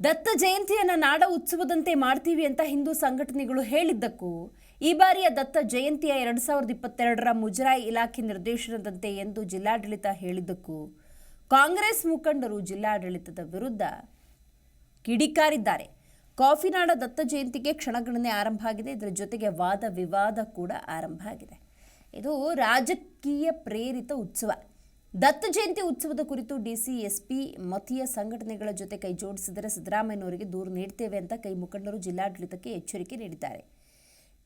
ದತ್ತ ಜಯಂತಿಯನ್ನು ನಾಡ ಉತ್ಸವದಂತೆ ಮಾಡ್ತೀವಿ ಅಂತ ಹಿಂದೂ ಸಂಘಟನೆಗಳು ಹೇಳಿದ್ದಕ್ಕೂ ಈ ಬಾರಿಯ ದತ್ತ ಜಯಂತಿಯ ಎರಡು ಸಾವಿರದ ಇಪ್ಪತ್ತೆರಡರ ಮುಜರಾಯಿ ಇಲಾಖೆ ನಿರ್ದೇಶನದಂತೆ ಎಂದು ಜಿಲ್ಲಾಡಳಿತ ಹೇಳಿದ್ದಕ್ಕೂ ಕಾಂಗ್ರೆಸ್ ಮುಖಂಡರು ಜಿಲ್ಲಾಡಳಿತದ ವಿರುದ್ಧ ಕಿಡಿಕಾರಿದ್ದಾರೆ. ಕಾಫಿನಾಡ ದತ್ತ ಜಯಂತಿಗೆ ಕ್ಷಣಗಣನೆ ಆರಂಭ ಆಗಿದೆ. ಇದರ ಜೊತೆಗೆ ವಾದ ವಿವಾದ ಕೂಡ ಆರಂಭ ಆಗಿದೆ. ಇದು ರಾಜಕೀಯ ಪ್ರೇರಿತ ಉತ್ಸವ. ದತ್ತ ಜಯಂತಿ ಉತ್ಸವದ ಕುರಿತು ಡಿಸಿ, ಎಸ್ಪಿ, ಮತೀಯ ಸಂಘಟನೆಗಳ ಜೊತೆ ಕೈ ಜೋಡಿಸಿದರೆ ಸಿದ್ದರಾಮಯ್ಯನವರಿಗೆ ದೂರು ನೀಡ್ತೇವೆ ಅಂತ ಕೈ ಮುಖಂಡರು ಜಿಲ್ಲಾಡಳಿತಕ್ಕೆ ಎಚ್ಚರಿಕೆ ನೀಡಿದ್ದಾರೆ.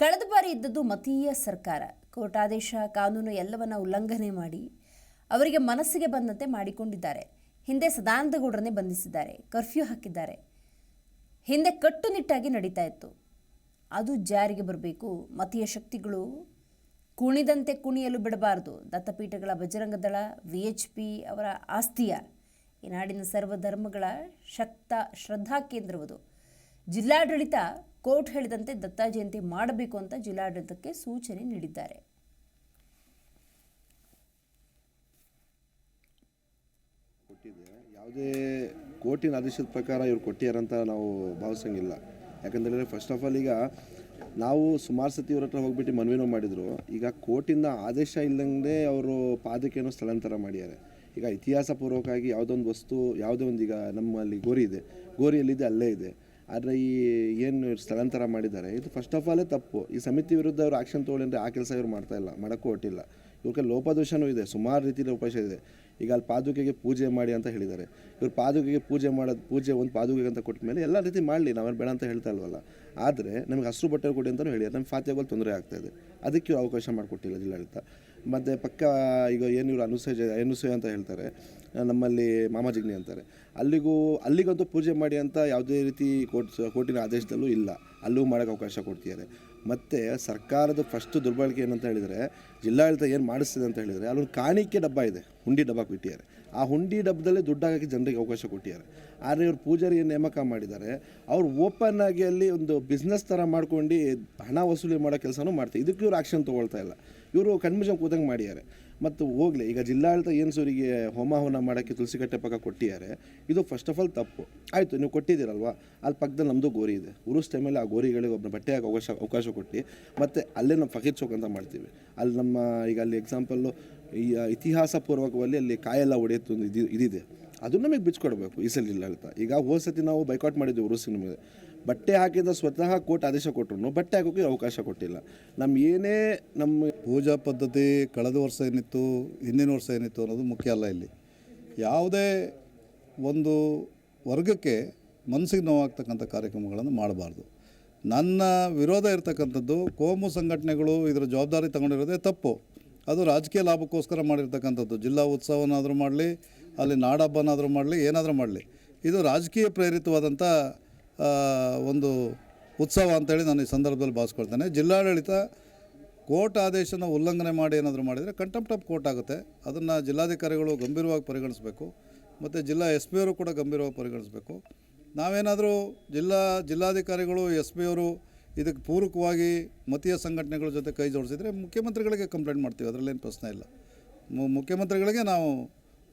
ಕಳೆದ ಬಾರಿ ಇದ್ದದ್ದು ಮತೀಯ ಸರ್ಕಾರ. ಕೋರ್ಟಾದೇಶ, ಕಾನೂನು ಎಲ್ಲವನ್ನ ಉಲ್ಲಂಘನೆ ಮಾಡಿ ಅವರಿಗೆ ಮನಸ್ಸಿಗೆ ಬಂದಂತೆ ಮಾಡಿಕೊಂಡಿದ್ದಾರೆ. ಹಿಂದೆ ಸದಾನಂದಗೌಡರನ್ನೇ ಬಂಧಿಸಿದ್ದಾರೆ, ಕರ್ಫ್ಯೂ ಹಾಕಿದ್ದಾರೆ. ಹಿಂದೆ ಕಟ್ಟುನಿಟ್ಟಾಗಿ ನಡೀತಾ ಇತ್ತು. ಅದು ಜಾರಿಗೆ ಬರಬೇಕು. ಮತೀಯ ಶಕ್ತಿಗಳು ಕುಣಿದಂತೆ ಕುಣಿಯಲು ಬಿಡಬಾರದು. ದತ್ತಪೀಠಗಳ Bajrang Dal V H P ಅವರ ಆಸ್ತಿಯ ಈ ನಾಡಿನ ಸರ್ವಧರ್ಮಗಳ ಶಕ್ತ ಶ್ರದ್ಧಾ ಕೇಂದ್ರವದು. ಜಿಲ್ಲಾಡಳಿತ ಕೋರ್ಟ್ ಹೇಳಿದಂತೆ ದತ್ತ ಜಯಂತಿ ಮಾಡಬೇಕು ಅಂತ ಜಿಲ್ಲಾಡಳಿತಕ್ಕೆ ಸೂಚನೆ ನೀಡಿದ್ದಾರೆ. ಯಾವುದೇ ಕೋರ್ಟಿನ ಆದೇಶದ ಪ್ರಕಾರ ಇವ್ರು ಕೊಟ್ಟಿಯಾರಂತ ನಾವು ಭಾವಿಸಂಗಿಲ್ಲ. ಯಾಕಂದರೆ ಫಸ್ಟ್ ಆಫ್ ಆಲ್ ಈಗ ನಾವು ಸುಮಾರು ಸತಿ ಇವ್ರ ಹತ್ರ ಹೋಗ್ಬಿಟ್ಟು ಮನವಿನೂ ಮಾಡಿದರು. ಈಗ ಕೋರ್ಟಿಂದ ಆದೇಶ ಇಲ್ಲದಂಗೆ ಅವರು ಪಾದಕೆಯನ್ನು ಸ್ಥಳಾಂತರ ಮಾಡಿದ್ದಾರೆ ಈಗ ಇತಿಹಾಸ ಪೂರ್ವಕವಾಗಿ ಯಾವುದೊಂದು ವಸ್ತು, ಯಾವುದೋ ಒಂದು ಈಗ ನಮ್ಮಲ್ಲಿ ಗೋರಿ ಇದೆ. ಗೋರಿಯಲ್ಲಿದೆ ಅಲ್ಲೇ ಇದೆ. ಆದರೆ ಈ ಏನು ಸ್ಥಳಾಂತರ ಮಾಡಿದ್ದಾರೆ, ಇದು ಫಸ್ಟ್ ಆಫ್ ಆಲೇ ತಪ್ಪು. ಈ ಸಮಿತಿ ವಿರುದ್ಧ ಅವರು ಆಕ್ಷನ್ ತೊಗೊಳ್ಳಿ ಅಂದರೆ ಆ ಕೆಲಸ ಇವ್ರು ಮಾಡ್ತಾ ಇಲ್ಲ, ಮಾಡೋಕ್ಕೂ ಹೊಟ್ಟಿಲ್ಲ ಇವ್ರಿಗೆ ಲೋಪದೋಷನೂ ಇದೆ, ಸುಮಾರು ರೀತಿ ಲೋಪದೋಷ ಇದೆ. ಈಗ ಅಲ್ಲಿ ಪಾದುಕೆಗೆ ಪೂಜೆ ಮಾಡಿ ಅಂತ ಹೇಳಿದ್ದಾರೆ. ಇವ್ರು ಪಾದುಕೆಗೆ ಪೂಜೆ ಮಾಡೋದು ಪೂಜೆ ಒಂದು ಪಾದುಕೆಗೆ ಅಂತ ಕೊಟ್ಟ ಮೇಲೆ ಎಲ್ಲ ರೀತಿ ಮಾಡಲಿ, ನಾವೇನು ಬೇಡ ಅಂತ ಹೇಳ್ತಾ ಇಲ್ವಲ್ಲ. ಆದರೆ ನಮಗೆ ಹಸಿರು ಬಟ್ಟೆ ಕೊಡಿ ಅಂತಲೂ ಹೇಳಿ ನಮ್ಮ ಫಾತಿಯಾಗೋಲ್ ತೊಂದರೆ ಆಗ್ತಾಯಿದೆ ಅದಕ್ಕೆ ಅವಕಾಶ ಮಾಡಿಕೊಟ್ಟಿಲ್ಲ ಜಿಲ್ಲಾಡಳಿತ. ಮತ್ತು ಪಕ್ಕ ಈಗ ಏನು ಇವರು ಅನುಸೂಯ ಅನುಸೂಯ ಅಂತ ಹೇಳ್ತಾರೆ. ನಮ್ಮಲ್ಲಿ ಮಾಮಾಜಿಗ್ನಿ ಅಂತಾರೆ. ಅಲ್ಲಿಗೂ, ಅಲ್ಲಿಗಂತೂ ಪೂಜೆ ಮಾಡಿ ಅಂತ ಯಾವುದೇ ರೀತಿ ಕೋರ್ಟ್, ಕೋರ್ಟಿನ ಆದೇಶದಲ್ಲೂ ಇಲ್ಲ. ಅಲ್ಲೂ ಮಾಡೋಕ್ಕೆ ಅವಕಾಶ ಕೊಡ್ತಿದ್ದಾರೆ. ಮತ್ತು ಸರ್ಕಾರದ ಫಸ್ಟ್ ದುರ್ಬಳಕೆ ಏನಂತ ಹೇಳಿದರೆ, ಜಿಲ್ಲಾಡಳಿತ ಏನು ಮಾಡಿಸ್ತಿದೆ ಅಂತ ಹೇಳಿದರೆ, ಅಲ್ಲೊಂದು ಕಾಣಿಕೆ ಡಬ್ಬ ಇದೆ, ಹುಂಡಿ ಡಬ್ಬ ಕೊಟ್ಟಿದ್ದಾರೆ. ಆ ಹುಂಡಿ ಡಬ್ಬದಲ್ಲಿ ದುಡ್ಡು ಹಾಕಿ ಜನರಿಗೆ ಅವಕಾಶ ಕೊಟ್ಟಿದ್ದಾರೆ. ಆದರೆ ಇವರು ಪೂಜಾರಿ ಏನು ನೇಮಕ ಮಾಡಿದ್ದಾರೆ. ಅವ್ರು ಓಪನ್ ಆಗಿ ಅಲ್ಲಿ ಒಂದು ಬಿಸ್ನೆಸ್ ಥರ ಮಾಡ್ಕೊಂಡು ಹಣ ವಸೂಲಿ ಮಾಡೋ ಕೆಲಸನೂ ಮಾಡ್ತಾರೆ ಇದಕ್ಕೆ ಇವರು ಆ್ಯಕ್ಷನ್ ತೊಗೊಳ್ತಾ ಇಲ್ಲ. ಇವರು ಕಣ್ಮುಜಂ ಕೂತಂಗೆ ಮಾಡಿದ್ದಾರೆ. ಮತ್ತು ಹೋಗಲಿ, ಈಗ ಜಿಲ್ಲಾಡಳಿತ ಏನು ಸೂರಿಗೆ ಹೋಮ ಹವನ ಮಾಡೋಕ್ಕೆ ತುಳಸಿ ಕಟ್ಟೆ ಪಕ್ಕ ಕೊಟ್ಟಿದ್ದಾರೆ, ಇದು ಫಸ್ಟ್ ಆಫ್ ಆಲ್ ತಪ್ಪು. ಆಯಿತು, ನೀವು ಕೊಟ್ಟಿದ್ದೀರಲ್ವಾ? ಅಲ್ಲಿ ಪಕ್ಕದಲ್ಲಿ ನಮ್ಮದು ಗೋರಿ ಇದೆ. ಉರುಸ್ ಟೈಮಲ್ಲಿ ಆ ಗೋರಿಗಳಿಗೆ ಒಬ್ಬನ ಬಟ್ಟೆ ಹಾಕಿ ಅವಕಾಶ ಅವಕಾಶ ಕೊಟ್ಟು, ಮತ್ತು ಅಲ್ಲೇ ನಾವು ಫಕೀರ್ ಚೌಕ್ ಅಂತ ಮಾಡ್ತೀವಿ. ಅಲ್ಲಿ ನಮ್ಮ, ಈಗ ಅಲ್ಲಿ ಎಕ್ಸಾಂಪಲ್ಲು ಈ ಇತಿಹಾಸ ಪೂರ್ವಕವಾಗಿ ಅಲ್ಲಿ ಕಾಯೆಲ್ಲ ಒಡೆಯುತ್ತೊಂದು ಇದು, ಇದಿದೆ. ಅದು ನಮಗೆ ಬಿಚ್ಕೊಡ್ಬೇಕು ಈ ಸಲ ಜಿಲ್ಲಾಡಳಿತ ಈಗ ಹೋದ ಸತಿ ನಾವು ಬೈಕಾಟ್ ಮಾಡಿದ್ದೆವು ಉರುಸಿನ ಮೇಲೆ ಬಟ್ಟೆ ಹಾಕಿದ ಸ್ವತಃ ಕೋರ್ಟ್ ಆದೇಶ ಕೊಟ್ಟರು ಬಟ್ಟೆ ಹಾಕೋಕ್ಕೆ ಅವಕಾಶ ಕೊಟ್ಟಿಲ್ಲ. ನಮ್ಮ ಏನೇ ನಮ್ಮ ಪೂಜಾ ಪದ್ಧತಿ ಕಳೆದ ವರ್ಷ ಏನಿತ್ತು, ಹಿಂದಿನ ವರ್ಷ ಏನಿತ್ತು ಅನ್ನೋದು ಮುಖ್ಯ ಅಲ್ಲ ಇಲ್ಲಿ. ಯಾವುದೇ ಒಂದು ವರ್ಗಕ್ಕೆ ಮನಸ್ಸಿಗೆ ನೋವಾಗ್ತಕ್ಕಂಥ ಕಾರ್ಯಕ್ರಮಗಳನ್ನು ಮಾಡಬಾರ್ದು. ನನ್ನ ವಿರೋಧ ಇರತಕ್ಕಂಥದ್ದು ಕೋಮು ಸಂಘಟನೆಗಳು ಇದರ ಜವಾಬ್ದಾರಿ ತಗೊಂಡಿರೋದೇ ತಪ್ಪು. ಅದು ರಾಜಕೀಯ ಲಾಭಕ್ಕೋಸ್ಕರ ಮಾಡಿರ್ತಕ್ಕಂಥದ್ದು. ಜಿಲ್ಲಾ ಉತ್ಸವನಾದರೂ ಮಾಡಲಿ ಅಲ್ಲಿ ನಾಡಹಬ್ಬನಾದರೂ ಮಾಡಲಿ, ಏನಾದರೂ ಮಾಡಲಿ. ಇದು ರಾಜಕೀಯ ಪ್ರೇರಿತವಾದಂಥ ಒಂದು ಉತ್ಸವ ಅಂತೇಳಿ ನಾನು ಈ ಸಂದರ್ಭದಲ್ಲಿ ಭಾವಿಸ್ಕೊಳ್ತೇನೆ. ಜಿಲ್ಲಾಡಳಿತ ಕೋರ್ಟ್ ಆದೇಶನ ಉಲ್ಲಂಘನೆ ಮಾಡಿ ಏನಾದರೂ ಮಾಡಿದರೆ ಕಂಟಂಪ್ಟ್ ಆಫ್ ಕೋರ್ಟ್ ಆಗುತ್ತೆ. ಅದನ್ನು ಜಿಲ್ಲಾಧಿಕಾರಿಗಳು ಗಂಭೀರವಾಗಿ ಪರಿಗಣಿಸಬೇಕು. ಮತ್ತು ಜಿಲ್ಲಾ ಎಸ್ ಪಿ ಅವರು ಕೂಡ ಗಂಭೀರವಾಗಿ ಪರಿಗಣಿಸಬೇಕು. ನಾವೇನಾದರೂ ಜಿಲ್ಲಾ ಜಿಲ್ಲಾಧಿಕಾರಿಗಳು, ಎಸ್ ಪಿ ಅವರು ಇದಕ್ಕೆ ಪೂರಕವಾಗಿ ಮತೀಯ ಸಂಘಟನೆಗಳ ಜೊತೆ ಕೈ ಜೋಡಿಸಿದರೆ ಮುಖ್ಯಮಂತ್ರಿಗಳಿಗೆ ಕಂಪ್ಲೇಂಟ್ ಮಾಡ್ತೀವಿ. ಅದರಲ್ಲೇನು ಪ್ರಶ್ನೆ ಇಲ್ಲ. ಮುಖ್ಯಮಂತ್ರಿಗಳಿಗೆ ನಾವು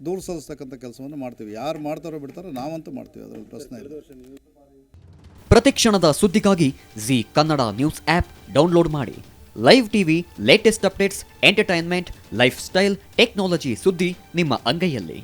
ದೂರು ಸಲ್ಲಿಸ್ತಕ್ಕಂಥ ಕೆಲಸವನ್ನು ಮಾಡ್ತೀವಿ. ಯಾರು ಮಾಡ್ತಾರೋ ಬಿಡ್ತಾರೋ ನಾವಂತೂ ಮಾಡ್ತೀವಿ. ಅದರಲ್ಲಿ ಪ್ರಶ್ನೆ ಇಲ್ಲ. ಪ್ರತಿಕ್ಷಣದ ಸುದ್ದಿಗಾಗಿ Zee Kannada news app download ಮಾಡಿ. Live TV latest updates entertainment lifestyle technology ಸುದ್ದಿ ನಿಮ್ಮ ಅಂಗೈಯಲ್ಲಿ.